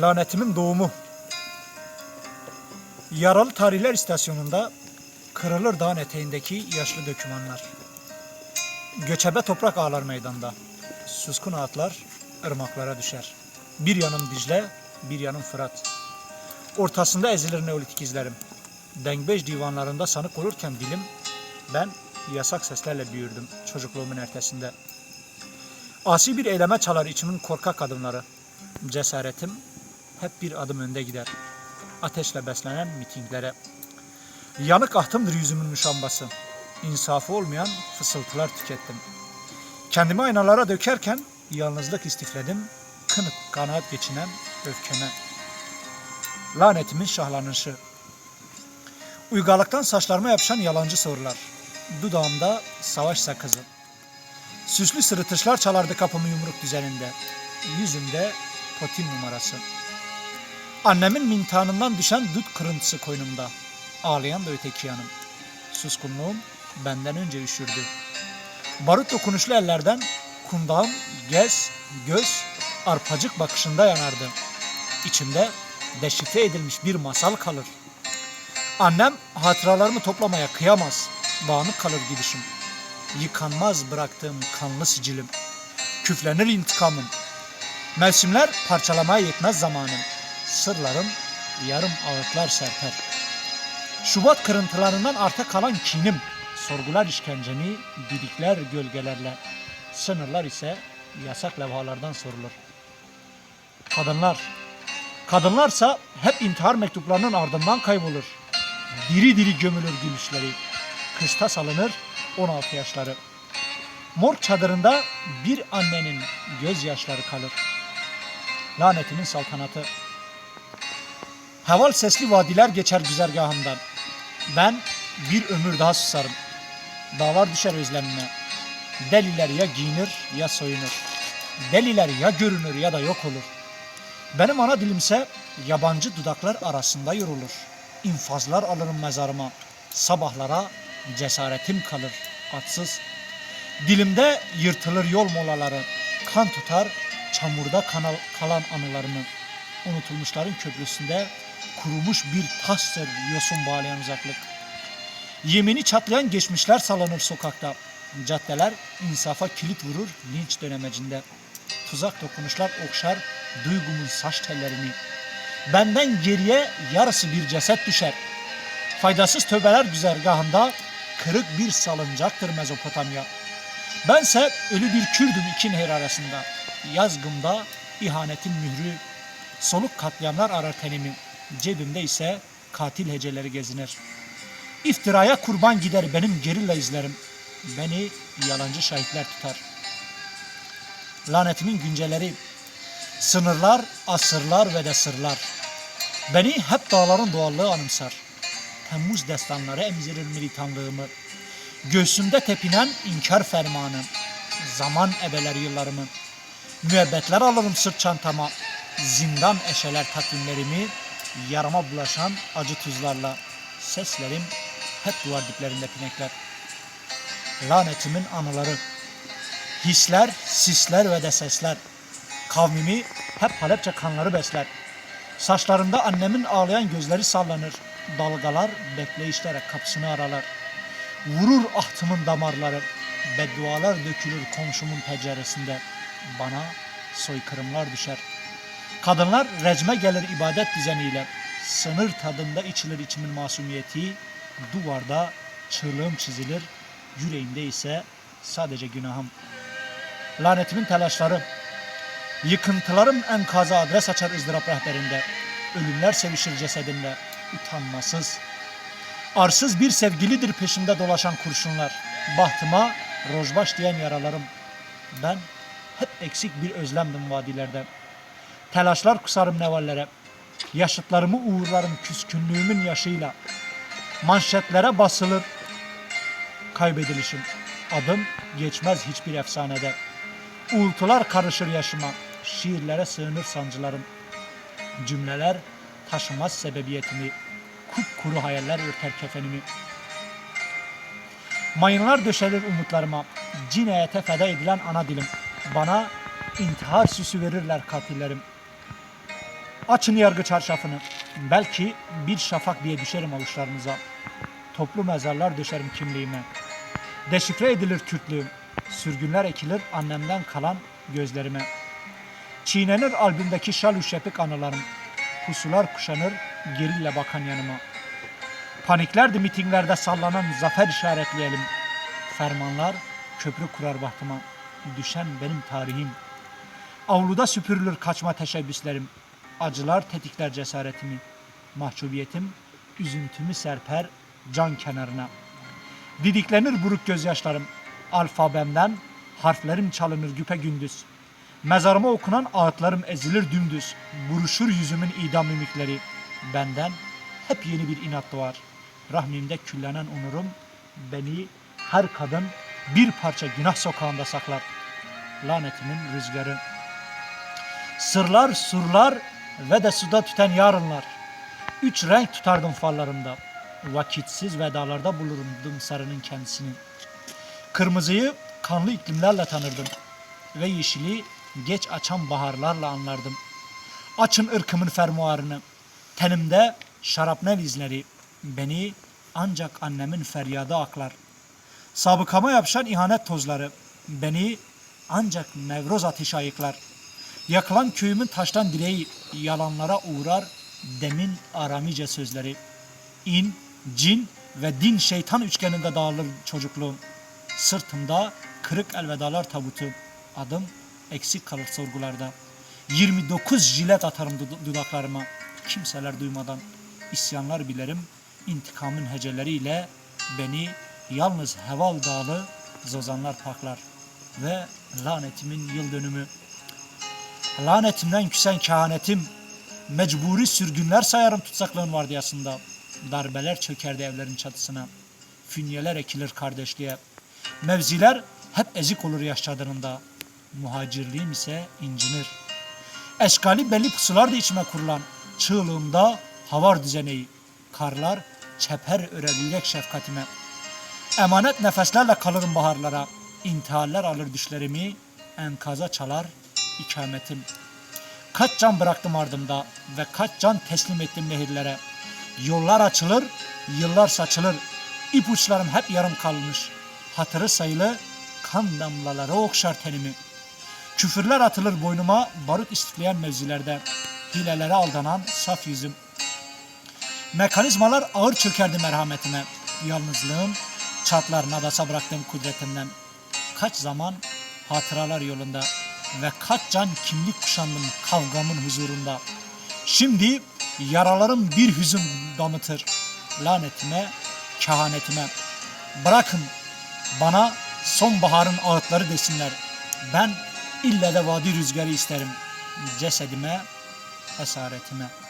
Lanetimin doğumu. Yaralı Tarihler İstasyonu'nda kırılır dağın eteğindeki yaşlı dökümanlar. Göçebe toprak ağlar meydanda. Suskun ağıtlar ırmaklara düşer. Bir yanım Dicle, bir yanım Fırat. Ortasında ezilir neolitik izlerim. Dengbej divanlarında sanık olurken dilim, ben yasak seslerle büyürdüm çocukluğumun ertesinde. Asi bir eyleme çalar içimin korkak adımları. Cesaretim hep bir adım önde gider. Ateşle beslenen mitinglere. Yanık ahtımdır yüzümün müşambası. İnsafı olmayan fısıltılar tükettim. Kendimi aynalara dökerken yalnızlık istifledim. Kınık kanaat geçinen öfkeme. Lanetimin şahlanışı. Uygarlıktan saçlarıma yapışan yalancı sorular. Dudağımda savaş sakızı. Süslü sırıtışlar çalardı kapımı yumruk düzeninde. Yüzümde potin numarası. Annemin mintanından düşen dut kırıntısı koynumda. Ağlayan da öteki yanım. Suskunluğum benden önce üşürdü. Barut dokunuşlu ellerden kundağım, gez, göz, arpacık bakışında yanardı. İçimde deşifre edilmiş bir masal kalır. Annem hatıralarımı toplamaya kıyamaz. Dağınık kalır gidişim. Yıkanmaz bıraktığım kanlı sicilim. Küflenir intikamım. Mevsimler parçalamaya yetmez zamanım. Sırlarım yarım ağıtlar serper. Şubat kırıntılarından arta kalan kinim. Sorgular işkencemi, didikler gölgelerle. Sınırlar ise yasak levhalardan sorulur. Kadınlar. Kadınlarsa hep intihar mektuplarının ardından kaybolur. Diri diri gömülür gülüşleri. Kıstas alınır 16 yaşları. Mor çadırında bir annenin gözyaşları kalır. Lanetimin saltanatı. Heval sesli vadiler geçer güzergahımdan. Ben bir ömür daha susarım. Dağlar düşer özlemime. Deliler ya giyinir ya soyunur. Deliler ya görünür ya da yok olur. Benim ana dilimse yabancı dudaklar arasında yorulur. İnfazlar alırım mezarıma. Sabahlara cesaretim kalır atsız. Dilimde yırtılır yol molaları. Kan tutar çamurda kalan anılarımı. Unutulmuşların köprüsünde kurumuş bir taştır yosun bağlayan uzaklık. Yemini çatlayan geçmişler sallanır sokakta. Caddeler insafa kilit vurur linç dönemecinde. Tuzak dokunuşlar okşar duygumun saç tellerini. Benden geriye yarısı bir ceset düşer. Faydasız tövbeler güzergahında kırık bir salıncaktır Mezopotamya. Bense ölü bir Kürdüm iki nehir arasında. Yazgımda ihanetin mührü, soluk katliamlar arar tenimi. Cebimde ise katil heceleri gezinir. İftiraya kurban gider benim gerilla izlerim. Beni yalancı şahitler tutar. Lanetimin günceleri, sınırlar, asırlar ve de sırlar. Beni hep dağların doğallığı anımsar. Temmuz destanları emzirir militanlığımı. Göğsümde tepinen inkar fermanı. Zaman ebeler yıllarımı. Müebbetler alırım sırt çantama. Zindan eşeler takvimlerimi. Yarama bulaşan acı tuzlarla. Seslerim hep duvar diplerinde pinekler. Lanetimin anıları. Hisler, sisler ve de sesler. Kavmimi hep Halepçe kanları besler. Saçlarında annemin ağlayan gözleri sallanır. Dalgalar bekleyişlere kapısını aralar. Vurur ahtımın damarları. Beddualar dökülür komşumun penceresinde. Bana soykırımlar düşer. Kadınlar recme gelir ibadet düzeniyle. Sınır tadında içilir içimin masumiyeti. Duvarda çığlığım çizilir. Yüreğimde ise sadece günahım. Lanetimin telaşları. Yıkıntılarım enkaza adres açar ızdırap rehberinde. Ölümler sevişir cesedimle. Utanmasız. Arsız bir sevgilidir peşimde dolaşan kurşunlar. Bahtıma rojbaş diyen yaralarım. Ben hep eksik bir özlemdim vadilerde. Telaşlar kusarım nevallere. Yaşıtlarımı uğurlarım küskünlüğümün yaşıyla. Manşetlere basılır kaybedilişim. Adım geçmez hiçbir efsanede. Uğultular karışır yaşıma. Şiirlere sığınır sancılarım. Cümleler taşımaz sebebiyetimi. Kupkuru hayaller örter kefenimi. Mayınlar döşelir umutlarıma. Cinayete feda edilen ana dilim. Bana intihar süsü verirler katillerim. Açın yargı çarşafını. Belki bir şafak diye düşerim avuçlarınıza. Toplu mezarlar döşerim kimliğime. Deşifre edilir Kürtlüğüm. Sürgünler ekilir annemden kalan gözlerime. Çiğnenir albümdeki şal üşepik anılarım. Pusular kuşanır gerille bakan yanıma. Paniklerdi mitinglerde sallanan zafer işaretleyelim. Fermanlar köprü kurar bahtıma. Düşen benim tarihim. Avluda süpürülür kaçma teşebbüslerim. Acılar tetikler cesaretimi. Mahcubiyetim üzüntümü serper can kenarına. Didiklenir buruk gözyaşlarım. Alfabemden harflerim çalınır güpe gündüz. Mezarıma okunan ağıtlarım ezilir dümdüz. Buruşur yüzümün idam mimikleri. Benden hep yeni bir inat doğar. Rahmimde küllenen onurum beni her kadın bir parça günah sokağında saklar. Lanetimin rüzgarı. Sırlar, surlar ve de suda tüten yarınlar. Üç renk tutardım fallarımda. Vakitsiz vedalarda bulurdum sarının kendisini. Kırmızıyı kanlı iklimlerle tanırdım. Ve yeşili geç açan baharlarla anlardım. Açın ırkımın fermuarını. Tenimde şarapnel izleri. Beni ancak annemin feryadı aklar. Sabıkama yapışan ihanet tozları. Beni ancak nevroz ateşi ayıklar. Yakılan köyümün taştan direği yalanlara uğrar demin aramice sözleri. İn, cin ve din şeytan üçgeninde dağılır çocukluğum. Sırtımda kırık elvedalar tabutu. Adım eksik kalır sorgularda. 29 jilet atarım dud- dudaklarıma. Kimseler duymadan isyanlar bilerim. İntikamın heceleriyle beni yalnız heval dağlı zozanlar paklar. Ve lanetimin yıl dönümü. Lanetimden küsen kehanetim, mecburi sürgünler sayarım tutsaklığın vardiyasında. Darbeler çökerdi evlerin çatısına. Fünyeler ekilir kardeşliğe. Mevziler hep ezik olur yaş çadırında. Muhacirliğim ise incinir. Eşkali belli pusular da içime kurulan. Çığlığımda havar düzeneyi. Karlar çeper örer yürek şefkatime. Emanet nefeslerle kalırım baharlara. İntihaller alır düşlerimi. Enkaza çalar ikametim. Kaç can bıraktım ardımda ve kaç can teslim ettim nehirlere. Yollar açılır, yıllar saçılır. İpuçlarım hep yarım kalmış. Hatırı sayılı kan damlaları okşar tenimi. Küfürler atılır boynuma barut istifleyen mevzilerde. Hilelere aldanan saf yüzüm. Mekanizmalar ağır çökerdi merhametime. Yalnızlığım çatlar nadasa bıraktığım kudretinden. Kaç zaman hatıralar yolunda ve kaç can kimlik kuşandım kavgamın huzurunda. Şimdi yaralarım bir hüzün damıtır. Lanetime, kehanetime. Bırakın bana sonbaharın ağıtları desinler. Ben ille de vadi rüzgarı isterim. Cesedime, esaretime.''